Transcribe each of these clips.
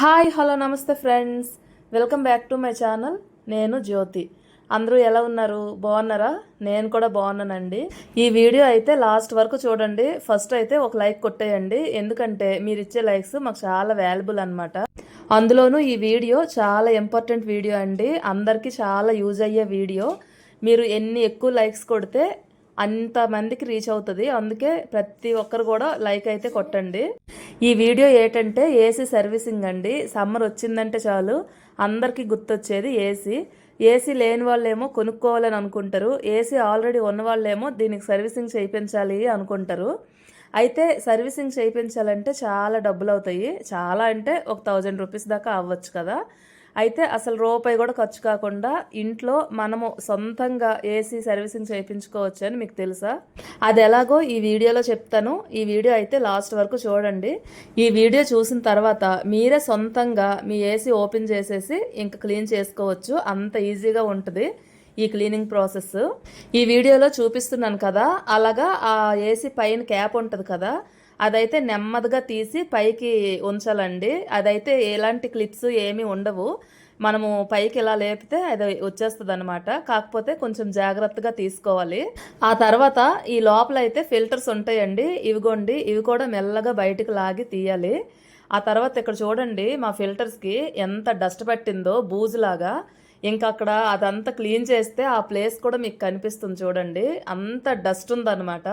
Hi hello నమస్తే friends. Welcome back to my channel. నేను జ్యోతి. అందరూ ఎలా ఉన్నారు? బాగున్నారా? నేను కూడా బాగున్నానండి. ఈ వీడియో అయితే లాస్ట్ వరకు చూడండి. ఫస్ట్ అయితే ఒక లైక్ కొట్టేయండి. ఎందుకంటే మీరు ఇచ్చే లైక్స్ మాకు చాలా వాల్యుబుల్ అనమాట అందులోనూ ఈ వీడియో చాలా ఇంపార్టెంట్ వీడియో అండి. అందరికీ చాలా యూజ్ అయ్యే వీడియో. మీరు ఎన్ని ఎక్కువ లైక్స్ కొడితే అంతమందికి రీచ్ అవుతుంది. అందుకే ప్రతి ఒక్కరు కూడా లైక్ అయితే కొట్టండి. ఈ వీడియో ఏంటంటే ఏసీ సర్వీసింగ్ అండి. సమ్మర్ వచ్చిందంటే చాలు. అందరికీ గుర్తొచ్చేది ఏసీ. ఏసీ లేని వాళ్ళేమో కొనుక్కోవాలని అనుకుంటారు. ఏసీ ఆల్రెడీ ఉన్న వాళ్ళేమో దీనికి సర్వీసింగ్ చేయించాలి అనుకుంటారు. అయితే సర్వీసింగ్ చేయించాలంటే చాలా డబ్బులు అవుతాయి చాలా అంటే ఒక థౌజండ్ రూపీస్ దాకా అవ్వచ్చు కదా. అయితే అసలు రూపాయి కూడా ఖర్చు కాకుండా ఇంట్లో మనము సొంతంగా ఏసీ సర్వీసింగ్ చేయించుకోవచ్చు అని మీకు తెలుసా? అది ఎలాగో ఈ వీడియోలో చెప్తాను. ఈ వీడియో అయితే లాస్ట్ వరకు చూడండి. ఈ వీడియో చూసిన తర్వాత మీరే సొంతంగా మీ ఏసీ ఓపెన్ చేసేసి ఇంకా క్లీన్ చేసుకోవచ్చు. అంత ఈజీగా ఉంటుంది ఈ క్లీనింగ్ ప్రాసెస్. ఈ వీడియోలో చూపిస్తున్నాను కదా. అలాగా ఆ ఏసీ పైన క్యాప్ ఉంటుంది కదా. అదైతే నెమ్మదిగా తీసి పైకి ఉంచాలండి. అదైతే ఎలాంటి క్లిప్స్ ఏమీ ఉండవు. మనము పైకి ఇలా లేపితే అది వచ్చేస్తుంది అనమాట కాకపోతే కొంచెం జాగ్రత్తగా తీసుకోవాలి. ఆ తర్వాత ఈ లోపల అయితే ఫిల్టర్స్ ఉంటాయండి. ఇవిగోండి ఇవి కూడా మెల్లగా బయటకు లాగి తీయాలి. ఆ తర్వాత ఇక్కడ చూడండి మా ఫిల్టర్స్కి ఎంత డస్ట్ పట్టిందో బూజులాగా. ఇంకా అక్కడ అదంతా క్లీన్ చేస్తే ఆ ప్లేస్ కూడా మీకు కనిపిస్తుంది చూడండి. అంత డస్ట్ ఉందన్నమాట.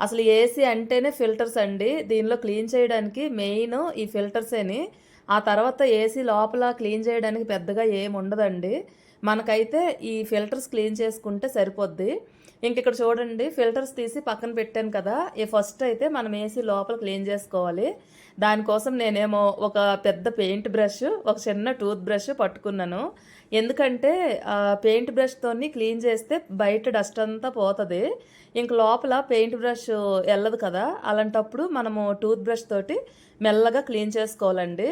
అసలు ఏసీ అంటేనే ఫిల్టర్స్ అండి. దీనిలో క్లీన్ చేయడానికి మెయిన్ ఈ ఫిల్టర్సేని ఆ తర్వాత ఏసీ లోపల క్లీన్ చేయడానికి పెద్దగా ఏమి ఉండదండి. మనకైతే ఈ ఫిల్టర్స్ క్లీన్ చేసుకుంటే సరిపోద్ది. ఇంక ఇక్కడ చూడండి ఫిల్టర్స్ తీసి పక్కన పెట్టాను కదా. ఈ ఫస్ట్ అయితే మనం ఏసీ లోపల క్లీన్ చేసుకోవాలి. దానికోసం నేనేమో ఒక పెద్ద పెయింట్ బ్రష్ ఒక చిన్న టూత్ బ్రష్ పట్టుకున్నాను. ఎందుకంటే పెయింట్ బ్రష్తోని క్లీన్ చేస్తే బయట డస్ట్ అంతా పోతుంది. ఇంక లోపల పెయింట్ బ్రష్ వెళ్ళదు కదా. అలాంటప్పుడు మనము టూత్ బ్రష్ తోటి మెల్లగా క్లీన్ చేసుకోవాలండి.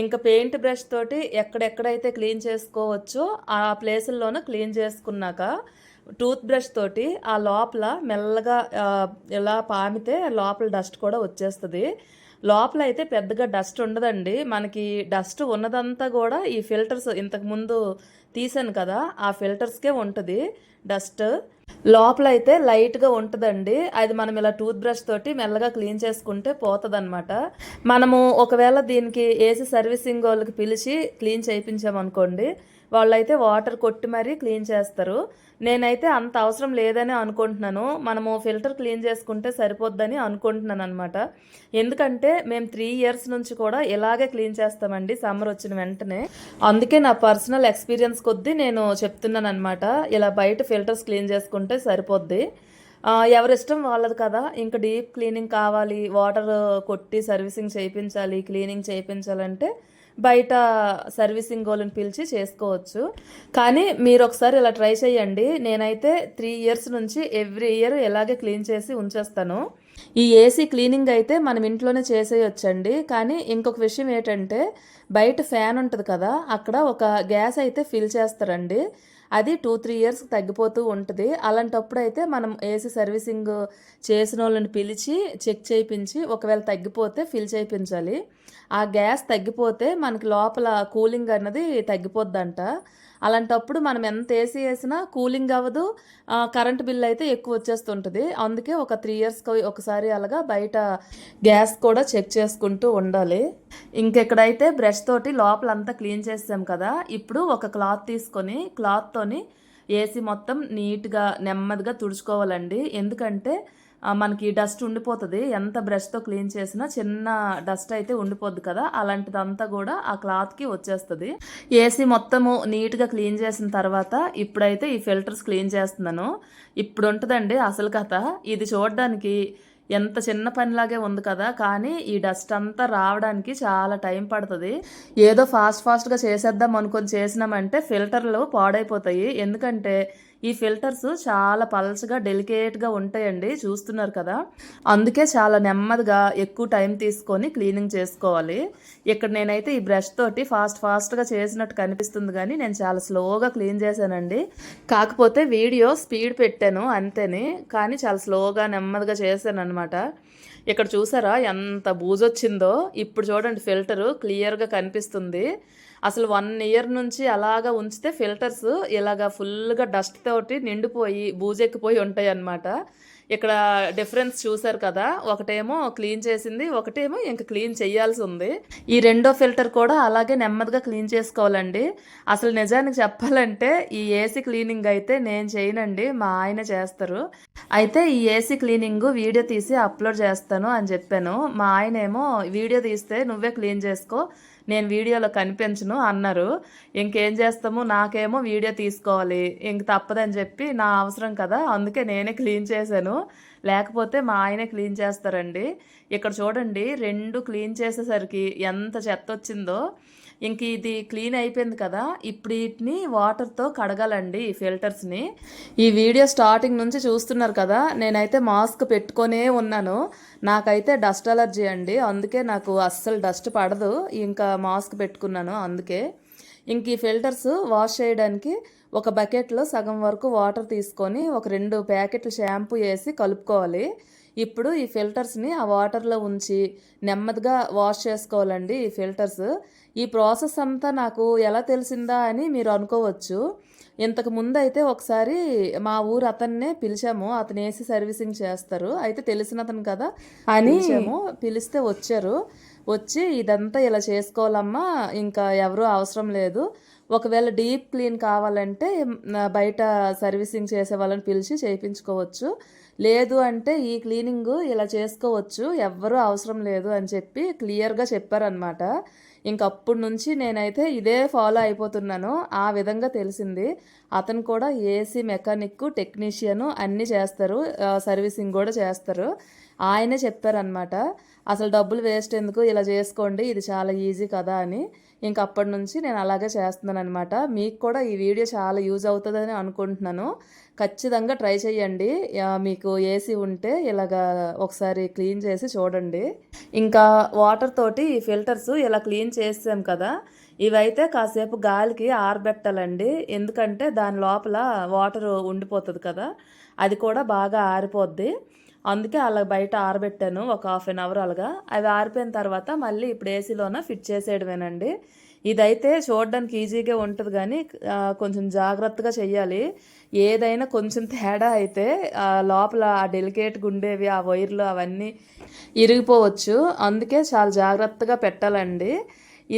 ఇంకా పెయింట్ బ్రష్ తోటి ఎక్కడెక్కడైతే క్లీన్ చేసుకోవచ్చో ఆ ప్లేసుల్లోనూ క్లీన్ చేసుకున్నాక టూత్ బ్రష్ తోటి ఆ లోపల మెల్లగా ఇలా పామితే లోపల డస్ట్ కూడా వచ్చేస్తుంది. లోపల అయితే పెద్దగా డస్ట్ ఉండదండి. మనకి డస్ట్ ఉన్నదంతా కూడా ఈ ఫిల్టర్స్ ఇంతకుముందు తీసాను కదా ఆ ఫిల్టర్స్కే ఉంటుంది డస్ట్. లోపల అయితే లైట్గా ఉంటుందండి. అది మనం ఇలా టూత్ బ్రష్ తోటి మెల్లగా క్లీన్ చేసుకుంటే పోతుంది మనము ఒకవేళ దీనికి ఏసీ సర్వీసింగ్ వాళ్ళకి పిలిచి క్లీన్ చేయించామనుకోండి వాళ్ళైతే వాటర్ కొట్టి మరీ క్లీన్ చేస్తారు. నేనైతే అంత అవసరం లేదని అనుకుంటున్నాను. మనము ఫిల్టర్ క్లీన్ చేసుకుంటే సరిపోద్దని అనుకుంటున్నాను అనమాట ఎందుకంటే మేము త్రీ ఇయర్స్ నుంచి కూడా ఇలాగే క్లీన్ చేస్తామండి సమ్మర్ వచ్చిన వెంటనే. అందుకే నా పర్సనల్ ఎక్స్పీరియన్స్ కొద్దీ నేను చెప్తున్నాను అనమాట ఇలా బయట ఫిల్టర్స్ క్లీన్ చేసుకుంటే సరిపోద్ది. ఎవరిష్టం వాళ్ళది కదా. ఇంకా డీప్ క్లీనింగ్ కావాలి వాటర్ కొట్టి సర్వీసింగ్ చేయించాలి క్లీనింగ్ చేయించాలంటే బయట సర్వీసింగ్ వాళ్ళని పిలిచి చేసుకోవచ్చు. కానీ మీరు ఒకసారి ఇలా ట్రై చేయండి. నేనైతే త్రీ ఇయర్స్ నుంచి ఎవ్రీ ఇయర్ ఇలాగే క్లీన్ చేసి ఉంచేస్తాను. ఈ ఏసీ క్లీనింగ్ అయితే మనం ఇంట్లోనే చేసేయొచ్చండి. కానీ ఇంకొక విషయం ఏంటంటే బయట ఫ్యాన్ ఉంటుంది కదా అక్కడ ఒక గ్యాస్ అయితే ఫిల్ చేస్తారండి. అది టూ త్రీ ఇయర్స్ తగ్గిపోతూ ఉంటుంది. అలాంటప్పుడు అయితే మనం ఏసీ సర్వీసింగ్ చేసిన వాళ్ళని పిలిచి చెక్ చేయించి ఒకవేళ తగ్గిపోతే ఫిల్ చేయించాలి. ఆ గ్యాస్ తగ్గిపోతే మనకి లోపల కూలింగ్ అన్నది తగ్గిపోద్దంట. అలాంటప్పుడు మనం ఎంత ఏసీ వేసినా కూలింగ్ అవ్వదు. కరెంట్ బిల్ అయితే ఎక్కువ వచ్చేస్తుంటుంది. అందుకే ఒక త్రీ ఇయర్స్కి ఒకసారి అలాగా బయట గ్యాస్ కూడా చెక్ చేసుకుంటూ ఉండాలి. ఇంకెక్కడైతే బ్రష్ తోటి లోపలంతా క్లీన్ చేసాం కదా ఇప్పుడు ఒక క్లాత్ తీసుకొని క్లాత్తోని ఏసీ మొత్తం నీట్గా నెమ్మదిగా తుడుచుకోవాలండి. ఎందుకంటే మనకి డస్ట్ ఉండిపోతుంది. ఎంత బ్రష్తో క్లీన్ చేసినా చిన్న డస్ట్ అయితే ఉండిపోద్ది కదా. అలాంటిదంతా కూడా ఆ క్లాత్కి వచ్చేస్తుంది. ఏసీ మొత్తము నీట్గా క్లీన్ చేసిన తర్వాత ఇప్పుడైతే ఈ ఫిల్టర్స్ క్లీన్ చేస్తున్నాను. ఇప్పుడు ఉంటుందండి అసలు కథ. ఇది చూడడానికి ఎంత చిన్న పనిలాగే ఉంది కదా. కానీ ఈ డస్ట్ అంతా రావడానికి చాలా టైం పడుతుంది. ఏదో ఫాస్ట్ ఫాస్ట్గా చేసేద్దాం అనుకొని చేసినామంటే ఫిల్టర్లు పాడైపోతాయి. ఎందుకంటే ఈ ఫిల్టర్స్ చాలా పల్చగా డెలికేట్గా ఉంటాయండి. చూస్తున్నారు కదా? అందుకే చాలా నెమ్మదిగా ఎక్కువ టైం తీసుకొని క్లీనింగ్ చేసుకోవాలి. ఇక్కడ నేనైతే ఈ బ్రష్ తోటి ఫాస్ట్ ఫాస్ట్గా చేసినట్టు కనిపిస్తుంది కానీ నేను చాలా స్లోగా క్లీన్ చేశానండి. కాకపోతే వీడియో స్పీడ్ పెట్టాను అంతేని కానీ చాలా స్లోగా నెమ్మదిగా చేశాను అనమాట ఇక్కడ చూసారా ఎంత బూజొచ్చిందో? ఇప్పుడు చూడండి ఫిల్టరు క్లియర్గా కనిపిస్తుంది. అసలు వన్ ఇయర్ నుంచి అలాగా ఉంచితే ఫిల్టర్స్ ఇలాగా ఫుల్గా డస్ట్ తోటి నిండిపోయి బూజెక్కిపోయి ఉంటాయి అన్నమాట ఇక్కడ డిఫరెన్స్ చూసారు కదా ఒకటేమో క్లీన్ చేసింది ఒకటేమో ఇంకా క్లీన్ చేయాల్సి ఉంది. ఈ రెండో ఫిల్టర్ కూడా అలాగే నెమ్మదిగా క్లీన్ చేసుకోవాలండి. అసలు నిజానికి చెప్పాలంటే ఈ ఏసీ క్లీనింగ్ అయితే నేను చేయనండి మా ఆయన చేస్తారు. అయితే ఈ ఏసీ క్లీనింగ్ వీడియో తీసి అప్లోడ్ చేస్తాను అని చెప్పాను. మా ఆయన ఏమో వీడియో తీస్తే నువ్వే క్లీన్ చేసుకో నేను వీడియోలో కనిపించను అన్నారు. ఇంకేం చేస్తాము? నాకేమో వీడియో తీసుకోవాలి. ఇంక తప్పదని చెప్పి నా అవసరం కదా అందుకే నేనే క్లీన్ చేశాను. లేకపోతే మా ఆయనే క్లీన్ చేస్తారండి. ఇక్కడ చూడండి రెండు క్లీన్ చేసేసరికి ఎంత చెత్త వచ్చిందో. ఇంక ఇది క్లీన్ అయిపోయింది కదా ఇప్పుడు వీటిని వాటర్తో కడగాలండి ఈ ఫిల్టర్స్ని ఈ వీడియో స్టార్టింగ్ నుంచి చూస్తున్నారు కదా నేనైతే మాస్క్ పెట్టుకొనే ఉన్నాను. నాకైతే డస్ట్ అలర్జీ అండి అందుకే నాకు అస్సలు డస్ట్ పడదు. ఇంకా మాస్క్ పెట్టుకున్నాను అందుకే. ఇంక ఈ ఫిల్టర్స్ వాష్ చేయడానికి ఒక బకెట్లో సగం వరకు వాటర్ తీసుకొని ఒక రెండు ప్యాకెట్లు షాంపూ వేసి కలుపుకోవాలి. ఇప్పుడు ఈ ఫిల్టర్స్ని ఆ వాటర్లో ఉంచి నెమ్మదిగా వాష్ చేసుకోవాలండి ఈ ఫిల్టర్స్. ఈ ప్రాసెస్ అంతా నాకు ఎలా తెలిసిందా అని మీరు అనుకోవచ్చు. ఇంతకు ముందు అయితే ఒకసారి మా ఊరు అతన్నే పిలిచాము. అతను ఏసీ సర్వీసింగ్ చేస్తారు. అయితే తెలిసిన అతను కదా అని పిలిస్తే వచ్చారు. వచ్చి ఇదంతా ఇలా చేసుకోవాలమ్మా ఇంకా ఎవరూ అవసరం లేదు. ఒకవేళ డీప్ క్లీన్ కావాలంటే బయట సర్వీసింగ్ చేసే వాళ్ళని పిలిచి చేయించుకోవచ్చు. లేదు అంటే ఈ క్లీనింగ్ ఇలా చేసుకోవచ్చు ఎవ్వరూ అవసరం లేదు అని చెప్పి క్లియర్గా చెప్పారనమాట ఇంకప్పటి నుంచి నేనైతే ఇదే ఫాలో అయిపోతున్నాను. ఆ విధంగా తెలిసింది. అతను కూడా ఏసీ మెకానిక్ టెక్నీషియను అన్నీ చేస్తారు సర్వీసింగ్ కూడా చేస్తారు. ఆయనే చెప్పారనమాట అసలు డబ్బులు వేస్ట్ ఎందుకు? ఇలా చేసుకోండి ఇది చాలా ఈజీ కదా అని ఇంక అప్పటి నుంచి నేను అలాగే చేస్తున్నాను అనమాట మీకు కూడా ఈ వీడియో చాలా యూజ్ అవుతుందని అనుకుంటున్నాను. ఖచ్చితంగా ట్రై చేయండి. మీకు ఏసీ ఉంటే ఇలాగా ఒకసారి క్లీన్ చేసి చూడండి. ఇంకా వాటర్ తోటి ఈ ఫిల్టర్స్ ఇలా క్లీన్ చేసాం కదా. ఇవైతే కాసేపు గాలికి ఆరబెట్టాలండి. ఎందుకంటే దాని లోపల వాటర్ ఉండిపోతుంది కదా. అది కూడా బాగా ఆరిపోద్ది. అందుకే అలా బయట ఆరబెట్టాను ఒక హాఫ్ అన్ అవర్ అలాగా. అవి ఆరిపోయిన తర్వాత మళ్ళీ ఇప్పుడు ఏసీలోన ఫిట్ చేసేయడమేనండి. ఇదైతే చూడడానికి ఈజీగా ఉంటుంది కానీ కొంచెం జాగ్రత్తగా చెయ్యాలి. ఏదైనా కొంచెం తేడా అయితే లోపల ఆ డెలికేట్గా ఉండేవి ఆ వైర్లు అవన్నీ ఇరిగిపోవచ్చు. అందుకే చాలా జాగ్రత్తగా పెట్టాలండి.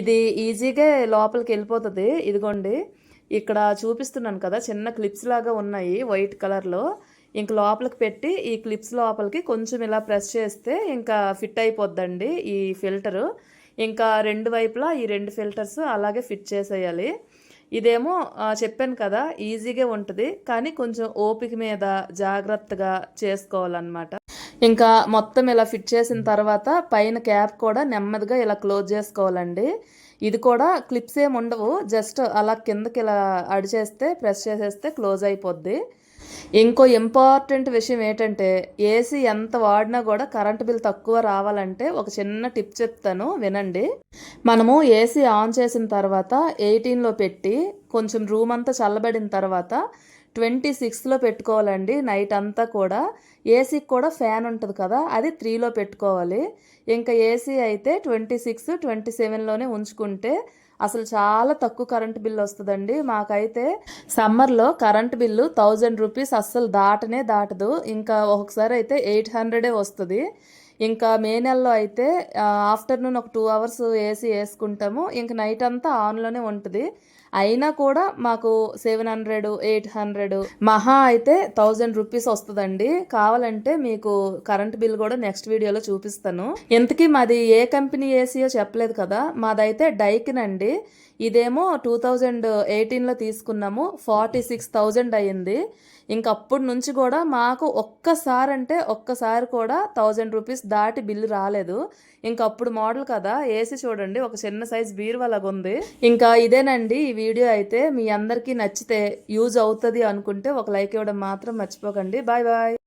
ఇది ఈజీగా లోపలికి వెళ్ళిపోతుంది. ఇదిగోండి ఇక్కడ చూపిస్తున్నాను కదా చిన్న క్లిప్స్ లాగా ఉన్నాయి వైట్ కలర్లో. ఇంక లోపలికి పెట్టి ఈ క్లిప్స్ లోపలికి కొంచెం ఇలా ప్రెస్ చేస్తే ఇంకా ఫిట్ అయిపోద్దండి ఈ ఫిల్టరు. ఇంకా రెండు వైపులా ఈ రెండు ఫిల్టర్స్ అలాగే ఫిట్ చేసేయాలి. ఇదేమో చెప్పాను కదా ఈజీగా ఉంటుంది కానీ కొంచెం ఓపిక మీద జాగ్రత్తగా చేసుకోవాలన్నమాట. ఇంకా మొత్తం ఇలా ఫిట్ చేసిన తర్వాత పైన క్యాప్ కూడా నెమ్మదిగా ఇలా క్లోజ్ చేసుకోవాలండి. ఇది కూడా క్లిప్స్ ఏమి ఉండవు జస్ట్ అలా కిందకి ఇలా అడిచేస్తే ప్రెస్ చేసేస్తే క్లోజ్ అయిపోద్ది. ఇంకో ఇంపార్టెంట్ విషయం ఏంటంటే ఏసీ ఎంత వాడినా కూడా కరెంట్ బిల్ తక్కువ రావాలంటే ఒక చిన్న టిప్ చెప్తాను వినండి. మనము ఏసీ ఆన్ చేసిన తర్వాత ఎయిటీన్లో పెట్టి కొంచెం రూమ్ అంతా చల్లబడిన తర్వాత ట్వంటీ సిక్స్లో పెట్టుకోవాలండి నైట్ అంతా కూడా. ఏసీకి కూడా ఫ్యాన్ ఉంటుంది కదా అది త్రీలో పెట్టుకోవాలి. ఇంకా ఏసీ అయితే ట్వంటీ సిక్స్ ట్వంటీ సెవెన్లోనే ఉంచుకుంటే అసలు చాలా తక్కువ కరెంట్ బిల్లు వస్తుందండి. మాకైతే సమ్మర్లో కరెంట్ బిల్లు థౌజండ్ రూపీస్ అస్సలు దాటనే దాటదు. ఇంకా ఒకసారి అయితే ఎయిట్ హండ్రెడే వస్తుంది. ఇంకా మే నెలలో అయితే ఆఫ్టర్నూన్ ఒక టూ అవర్స్ ఏసీ వేసుకుంటాము. ఇంక నైట్ అంతా ఆన్లోనే ఉంటుంది. అయినా కూడా మాకు సెవెన్ హండ్రెడ్ ఎయిట్ హండ్రెడ్ మహా అయితే థౌజండ్ రూపీస్ వస్తుందండి. కావాలంటే మీకు కరెంట్ బిల్ కూడా నెక్స్ట్ వీడియోలో చూపిస్తాను. ఇంతకీ మాది ఏ కంపెనీ ఏసీయో చెప్పలేదు కదా మాదైతే డైకిన్ అండి ఇదేమో టూ థౌజండ్ ఎయిటీన్లో తీసుకున్నాము ఫార్టీ సిక్స్ థౌజండ్ అయ్యింది. ఇంకప్పటి నుంచి కూడా మాకు ఒక్కసారి అంటే ఒక్కసారి కూడా థౌజండ్ రూపీస్ దాటి బిల్లు రాలేదు. ఇంకప్పుడు మోడల్ కదా ఏసీ చూడండి ఒక చిన్న సైజ్ బీరువాలాగా ఉంది ఇంకా ఇదేనండి ఈ వీడియో అయితే మీ అందరికీ నచ్చితే యూజ్ అవుతుంది అనుకుంటే ఒక లైక్ ఇవ్వడం మాత్రం మర్చిపోకండి. Bye bye.